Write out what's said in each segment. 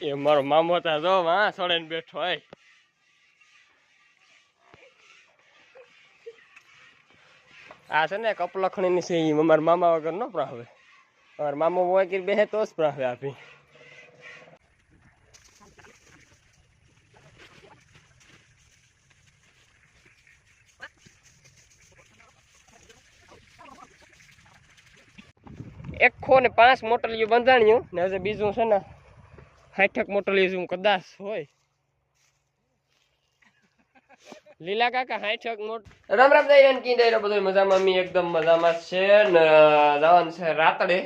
એ મારો મામો તા જો હા ને બેઠો હોય. આ છે ને કપલખણીની છે એ અમારા મામા વગર ન પ્રાવે અમારા મામો હોય કે બેહે તો જ પ્રાવે આપી. એક ખો ને પાંચ મોટલીઓ બંધાણ્યું ને હજુ બીજું છે ને સાઠક મોટલી જેવું કદાચ હોય. લીલા કાકા સાઠક મોટ રામ રામ દઈ કી દઈ બધું મજામાં મી એકદમ મજામાં છે. ને, જવાનું છે રાતડે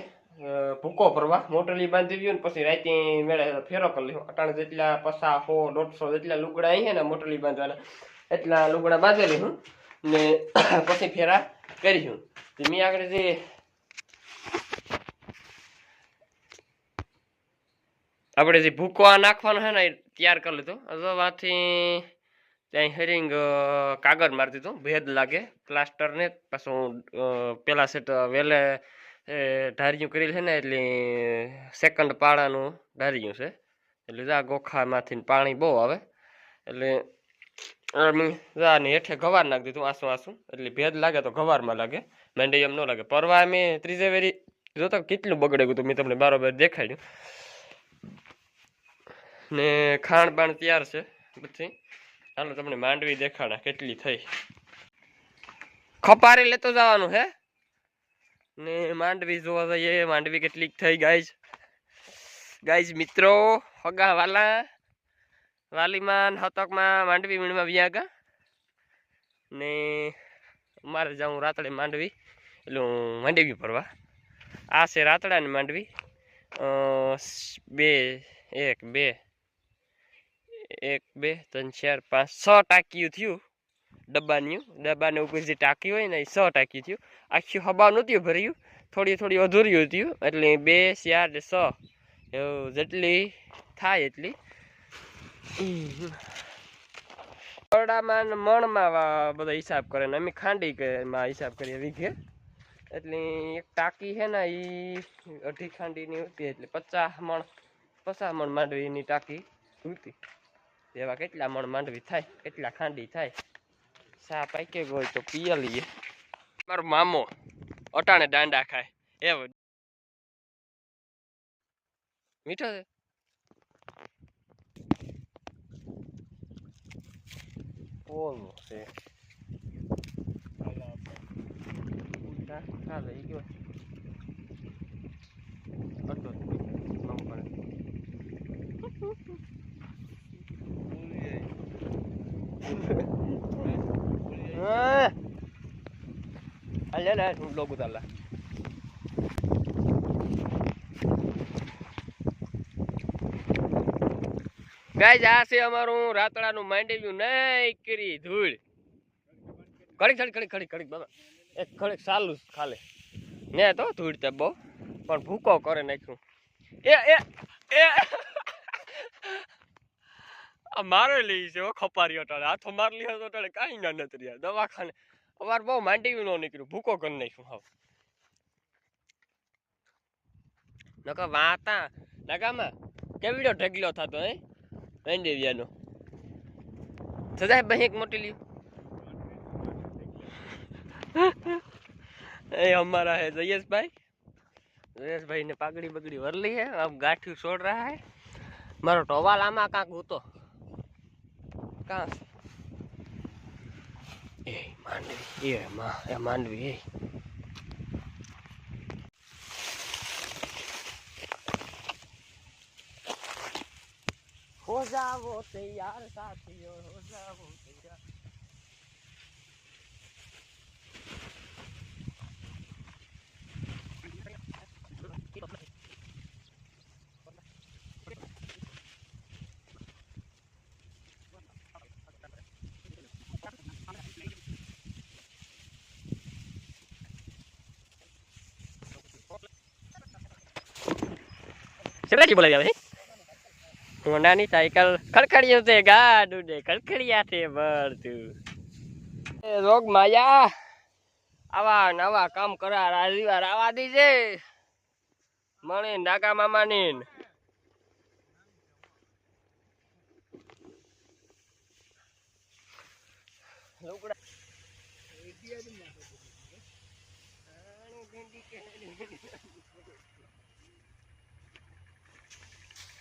ભૂકો પરવા મોટલી બાંધી ગયું ને પછી રાતે મેળે ફેરો કરી લીધો. અટાણ જેટલા પસા સો દોઢસો જેટલા લુગડા અહીં છે ને મોટલી બાંધવાના, એટલા લુગડા બાંધેલી હું ને, પછી ફેરા કરી હું મેં આગળ જે આપણે જે ભૂકો આ નાખવાનો છે ને એ તૈયાર કરી લીધો. હવે વાથી ત્યાં હેરિંગ કાગળ મારી દીધું. ભેદ લાગે. પ્લાસ્ટરને પાછું પેલા સેટ વહેલે એ, ઢારિયું કરેલ છે ને એટલે સેકન્ડ પાળાનું ધાર્યું છે. એટલે જા ગોખામાંથી પાણી બહુ આવે. એટલે હેઠે ગવાર નાખી દીધું આસું આસું. એટલે ભેદ લાગે તો ગવારમાં લાગે. મેંડી એમ ન લાગે. પરવા મેં ત્રીજે વેરી જોતા કેટલું બગડે ગયું મેં તમને બરાબર દેખાડ્યું. ને ખાણ બાણ તૈયાર છે બધી. ચાલો તમને માંડવી દેખાડા કેટલી થઈ. ખપારી લેતો જવાનું હે. ને માંડવી જોવા જઈએ, માંડવી કેટલીક થઈ ગાઈઝ. ગાઈઝ મિત્રો, હગા વાલા વાલીમાં હતકમાં માંડવી વીણમાં વ્યા ગા ને મારે જાઉં રાતડે માંડવી, એટલે માંડવી ફરવા આ છે રાતડા ને માંડવી બે, એક, બે. એક, બે, ત્રણ, ચાર, પાંચ છ ટાંકીયું થયું. ડબ્બાની, ડબ્બાને ઉપર જે ટાંકી હોય ને, એ છ ટાંકી થયું. આખી હવા નહોતું ભર્યું. થોડી થોડી અધૂર્યું થયું. એટલે બે, ચાર, ને એવું જેટલી થાય એટલી. ઓરડામાં ને મણમાં બધા હિસાબ કરે ને. અમે ખાંડી કે- માં હિસાબ કરીએ, વીઘે. એટલે એક ટાંકી છે ને, એ અઢી ખાંડીની હતી. એટલે પચાસ મણ પચાસ મણ માંડવીની ટાંકી હતી. એવા કેટલા મણ માંડવી થાય, કેટલા ખાંડી થાય. સા પાકે ગોય તો પીએ લઈએ. મારો મામો અટાણે દાંડા ખાય. એવો મીઠો છે? ઓલો છે. ચાલે ગયો અડધો નવું પડે હા લે હું લોગુ તાલા ગાઈઝ આ છે અમારું રાતડાનું માંડવ્યું નહીં કરી ધૂળ. ઘડીક ખડી ખડી ખડી ઘડીક, બાબા. એક ઘડીક સાલું ખાલે. ને તો ધૂળ તે બહુ, પણ ભૂકો કરે નાખ્યું. એ એ એ. આ મારે લઈ છે ખપારી અટાડે હાથો માર લીધો તો અટાણે. કાંઈ ના નથી રહ્યા. દવાખાને અમારે બહુ માંડી ન નીકળ્યું, ભૂકો કરી નાખ્યું, હાવ. નકર વાતા, નકામાં કેવડો ઢગલો થતો, હે? એન્ડેવિયાનો સદાય ભાઈ એક મોટી લ્યું. એ અમારા હે જયેશભાઈ. જયેશભાઈ ને પાગડી બગડી વરલી હે આમ ગાંઠિયું છોડ રહ્યા હે. મારો ટોવાલ આમાં કાંક તો કાં? એ માંડવી એ માં એ માંડવી એ હો જાવો તૈયાર સાથીઓ હો જાવો તૈયાર શિવરાજી બોલાવી આવે? હોન્ડાની સાયકલ ખડખડિયું છે, ગાડું ને ખડખડિયા છે ભરતું. રોગ માયા, આવા નવા કામ કરા રાજીવાર આવા દીજે. મણી નાગા મામાની લુકડા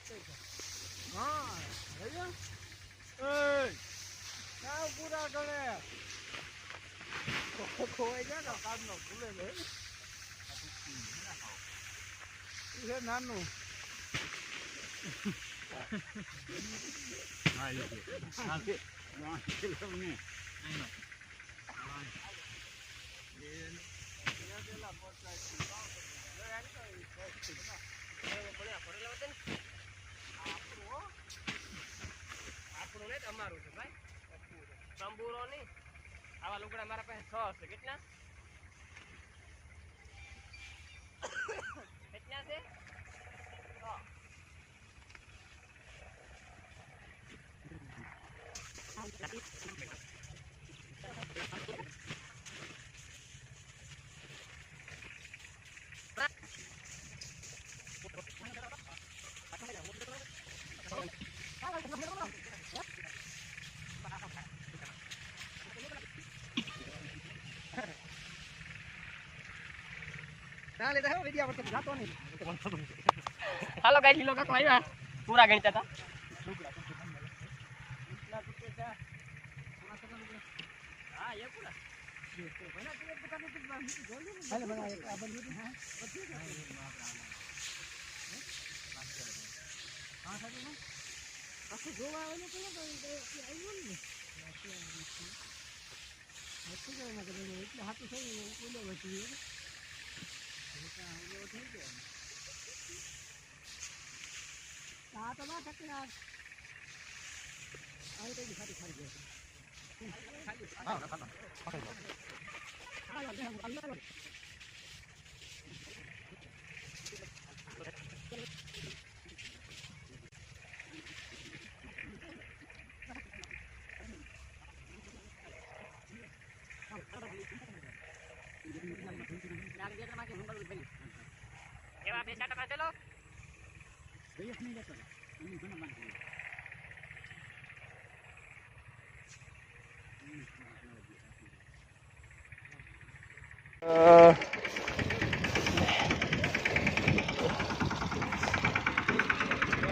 હા ભૈયા એ ના પૂરા ગણે ખોવાઈ જાય ને કાઢનો ભૂલે લે છે નાનું આપણું ને તમારું છે ભાઈ. તંબુરો નહીં. આવા લુગડા મારા પાસે છ હશે. કેટલા? કેટલા છે? છ. ના લેતા હે વિડિયા પર જાતો નહીં હાલો ગાઈ લીલો કાકો આવ્યા પૂરા ગણતા હતા ના જોવા આવે ને ને એટલે હાથું થઈ ઓલો આ તો ના થકી આ આવી ખાલી ખાતી ખાલી ગયા એવા બે ચાટા પાસે લો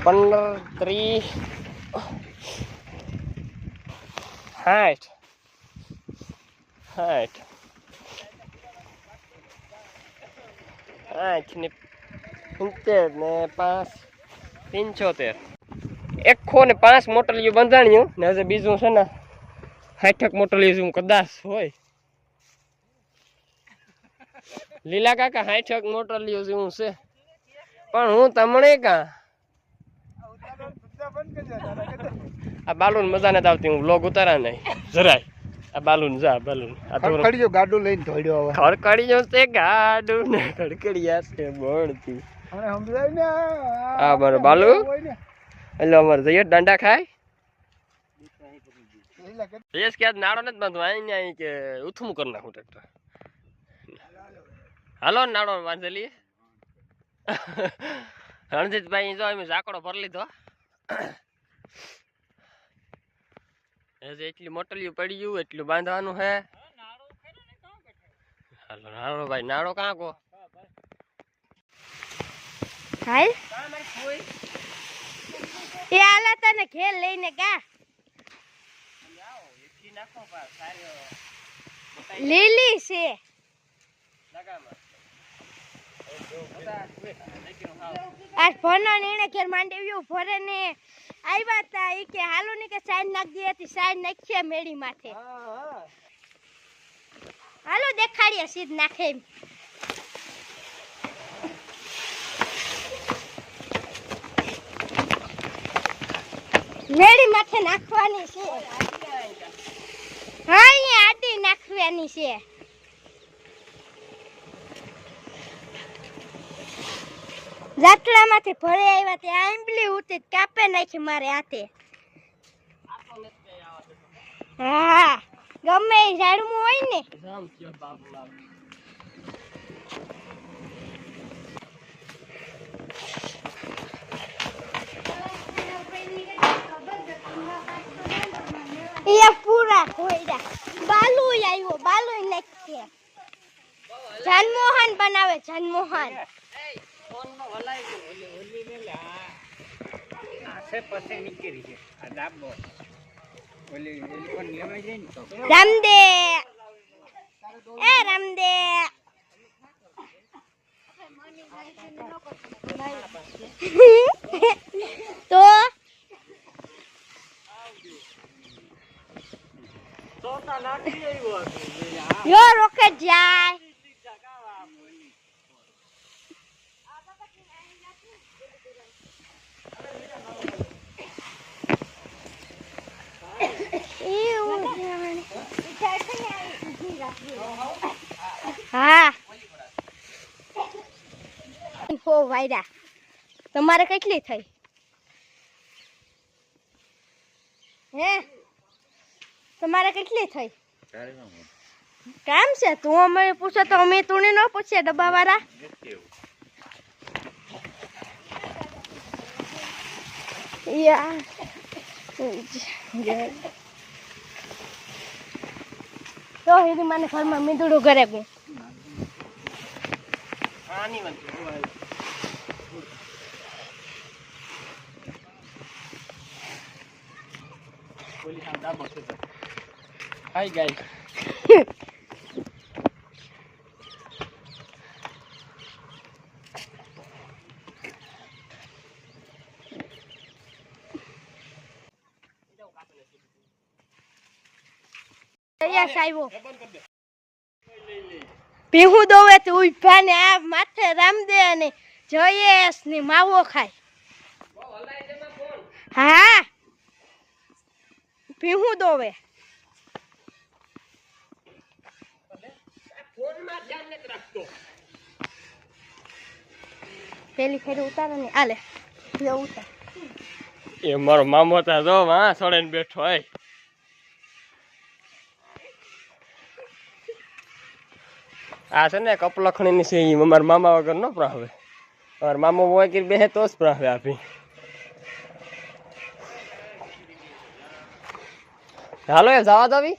પંદર, ત્રીસ, સાઠ હાઠ આઠ ને સિત્તેર ને પાંચ, પંચોતેર. એકસો ને પાંચ મોટલીઓ બંધાણ્યું ને હજુ બીજું છે ને સાઠક મોટલીઓ કદાચ હોય. લીલા કાકા સાઠક મોટર લ્યો છે પણ હું તમને કા? આ બાલુન મજા નથી આવતી હું લોગ ઉતારા નહીં. જરાય. આ બાલુન જા બાલુન. આ તો ખડખડીયો ગાડું લઈને ધોડ્યો હવે. ખડકડીયો છે ગાડું ને ખડકડિયા છે ભણતી અરે સમજાય ને આ બરો, બાલુ? એટલે અમારે જઈએ દાંડા ખાય. યસ કે નાડો નથી બાંધવા અહીં કે ઉથમું કરી નાખું ટ્રેક્ટર. હાલો નાડો વાંધેલી રણજીતભાઈ જો અમે ઝાકડો ભરી લીધો. એટલી મોટલિયું પડી ગયું એટલું બાંધવાનું હે. હાલો નાડો ભાઈ નાડો કાં કો હાલ. એ આલા તને ખેલ લઈને ગા. લીલી છે. આ ફોનો નીણે ઘેર માંડવ્યું. ભરે ને આવ્યા તા. એ કે હાલો ને કે સાઈન નાખી હતી સાઈન નાખીએ મેળી માથે. હાલો દેખાડીએ, સીધ નાખે મેળી માથે નાખવાની છે. હા, અહીંયા આટી નાખવાની છે. જાટલામાંથી ભરે આવ્યા તે આંબલી ઉતી કાપે નાખી મારે હાથે. હા, ગમે એ ઝાડમું હોય ને. એ પૂરા ખોઈડા બાલુ આવ્યો, બાલુય નાખીએ જનમોહન બનાવે, જનમોહન. છે ઓલી ઓલી ને લે આસે પાસે નીકળી છે આ ડાબો ઓલી ઓલી પણ લેવાઈ જાય ને તો રામદે. એ રામદે. તો? તોતા નાખી આવ્યો યો રોકેટ જાય. હા હો વાયરા તમારે કેટલી થઈ? હે? તમારે કેટલી થઈ? કેમ છે? તું અમે પૂછો તો અમે તું ન પૂછીએ ડબ્બા વાળા યા તો હીરી મને ઘરમાં મીંદુડું કરે ગયું છે હાય ગાઈસ યસ આવ્યો પીહું દોવે તો ઊભા ને આ માથે રામદે અને જયેશ ને માવો ખાય. હા. પીહું દોવે પેલી ફેરી ઉતારો ને. આલે ઉતાર. એ મારો મામો તા જો હા સડે બેઠો હોય. આ છે ને કપલખણી ની છે એ અમારા મામા વગર નો પ્રાવે અમારા મામો હોય કે બેહે તો જ પ્રાવે આપી. હાલો, એ જવા દવી